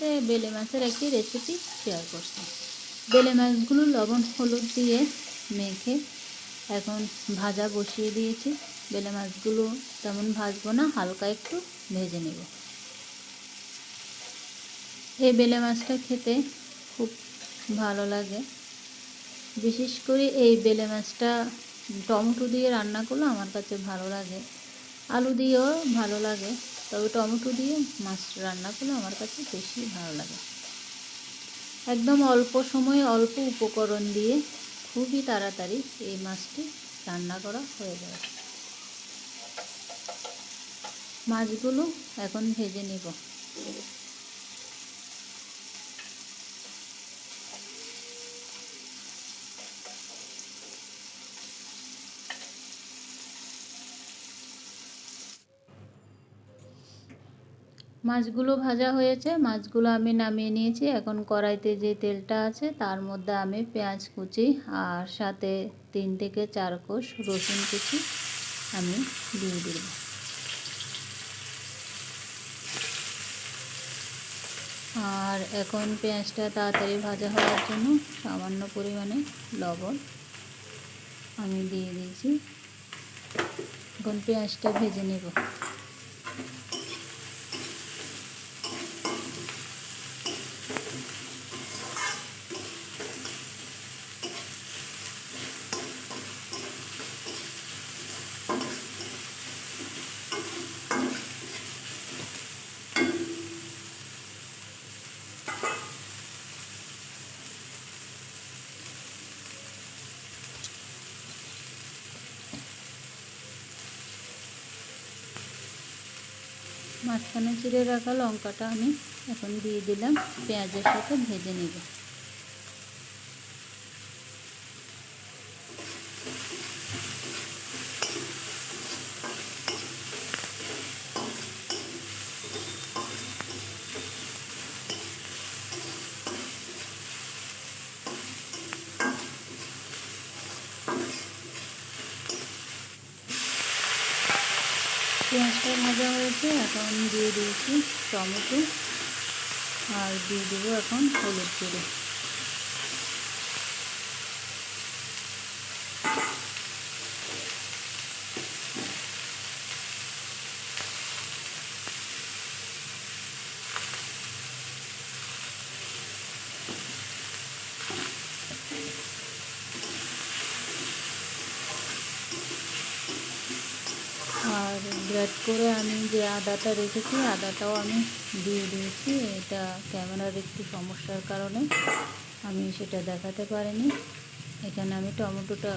বেলে মাছের একটি রেসিপি শেয়ার করছি। বেলে মাছগুলো লবণ, হলুদ দিয়ে মেখে এখন ভাজা বসিয়ে দিয়েছি। বেলে মাছগুলো তেমন ভাজবো না, হালকা একটু ভেজে নেব। এই বেলে মাছটা খেতে খুব ভালো লাগে। বিশেষ করে এই বেলে মাছটা টমেটো দিয়ে রান্না করলে আমার কাছে ভালো লাগে। আলু দিয়েও ভালো লাগে। তবে টমেটো দিয়ে মাছ রান্না করলে আমার কাছে বেশি ভালো লাগে। একদম অল্প সময়ে অল্প উপকরণ দিয়ে খুবই তাড়াতাড়ি এই মাছটি রান্না করা হয়ে যায়। মাছগুলো এখন ভেজে নেব। মাছগুলো ভাজা হয়েছে, মাছগুলো আমি নামিয়ে নিয়েছি। এখন কড়াইতে যে তেলটা আছে, তার মধ্যে আমি পেঁয়াজ কুচি আর সাথে তিন থেকে চার কোষ রসুন কুচি আমি দিয়ে দিব। আর এখন পেঁয়াজটা তাড়াতাড়ি ভাজা হওয়ার জন্য সামান্য পরিমাণে লবণ আমি দিয়ে দিয়েছি। এখন পেঁয়াজটা ভেজে নেব। মাঝখানে চিড়ে রাখা লঙ্কাটা আমি এখন দিয়ে দিলাম। পেঁয়াজের সাথে ভেজে নেব। পেঁয়াজটা ভাজা হয়েছে এখন দিয়ে দিয়েছি টমেটো আর দিয়ে দেবো এখন হলুদ গুঁড়ো। গ্রেট করে আমি যে আদাটা রেখেছি, আদাটাও আমি দিয়ে দিয়েছি। এটা ক্যামেরার একটু সমস্যার কারণে আমি সেটা দেখাতে পারিনি। এখানে আমি টমেটোটা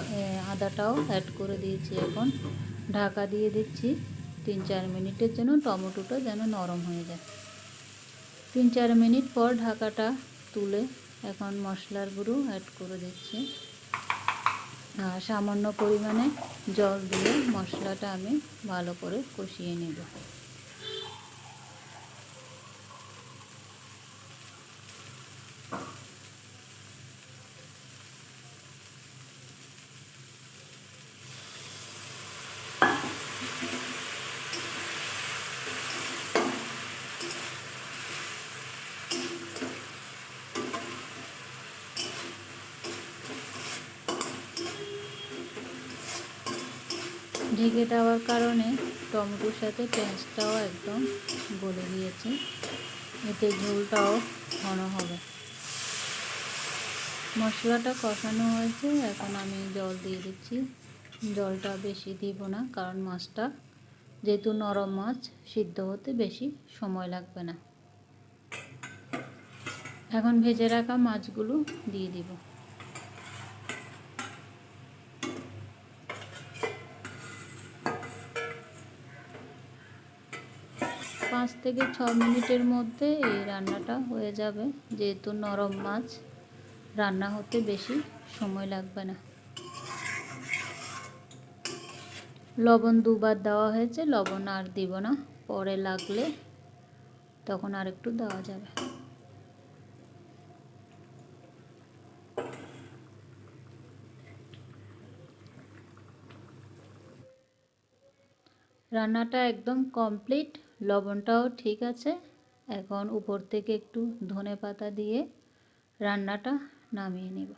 আদাটাও অ্যাড করে দিয়েছি এখন। ঢাকা দিয়ে দিচ্ছি। তিন চার মিনিটের জন্য টমেটোটা যেন নরম হয়ে যায়। তিন চার মিনিট পর ঢাকাটা তুলে এখন মশলার গুঁড়ো অ্যাড করে দিচ্ছি। সামান্য পরিমাণে জল দিয়ে মশলাটা আমি ভালো করে কষিয়ে নেব। ঢেকে দেওয়ার কারণে টমেটোর সাথে পেঁয়াজটাও একদম গলে গিয়েছে। এতে ঝোলটাও ঘন হবে। মশলাটা কষানো হয়েছে, এখন আমি জল দিয়ে দিচ্ছি। জলটা বেশি দিব না, কারণ মাছটা যেহেতু নরম মাছ, সিদ্ধ হতে বেশি সময় লাগবে না। এখন ভেজে রাখা মাছগুলো দিয়ে দিব। পাঁচ থেকে ছ মিনিটের মধ্যে এই রান্নাটা হয়ে যাবে। যেহেতু নরম মাছ, রান্না হতে বেশি সময় লাগবে না। লবণ দুবার দেওয়া হয়েছে, লবণ আর দিব না। পরে লাগলে তখন আর একটু দেওয়া যাবে। রান্নাটা একদম কমপ্লিট। লবণটাও ঠিক আছে। এখন উপর থেকে একটু ধনে পাতা দিয়ে রান্নাটা নামিয়ে নেব।